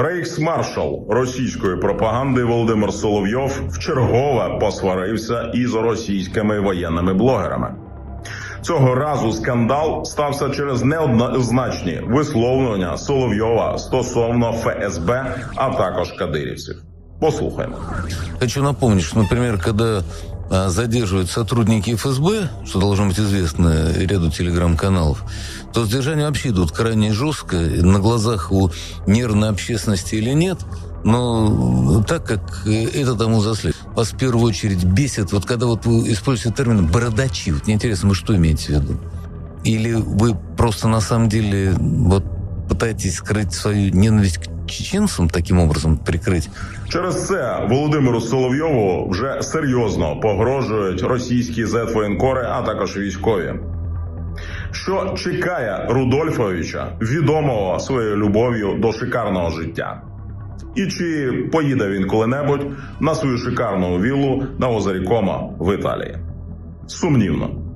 Рейхсмаршал російської пропаганди Володимир Соловйов вчергове посварився із російськими воєнними блогерами. Цього разу скандал стався через неоднозначні висловлення Соловйова стосовно ФСБ, а також кадирівців. Послухаємо. Хочу напомнить, что, например, когда задерживают сотрудники ФСБ, что должно быть известно ряду телеграм-каналов, то задержания вообще идут крайне жестко, на глазах у нервной общественности или нет, но так как э, это тому заслед. Вас в первую очередь бесит, вот когда вот вы используете термин «бородачи», вот мне интересно, вы что имеете в виду? Или вы просто на самом деле вот пытаетесь скрыть свою ненависть к чеченцам, таким образом прикрыть? Через це Володимиру Соловйову вже серйозно погрожують російські зетвоєнкори, а також військові. Що чекає Рудольфовича, відомого своєю любов'ю до шикарного життя? І чи поїде він коли-небудь на свою шикарну віллу на озері Кома в Італії? Сумнівно.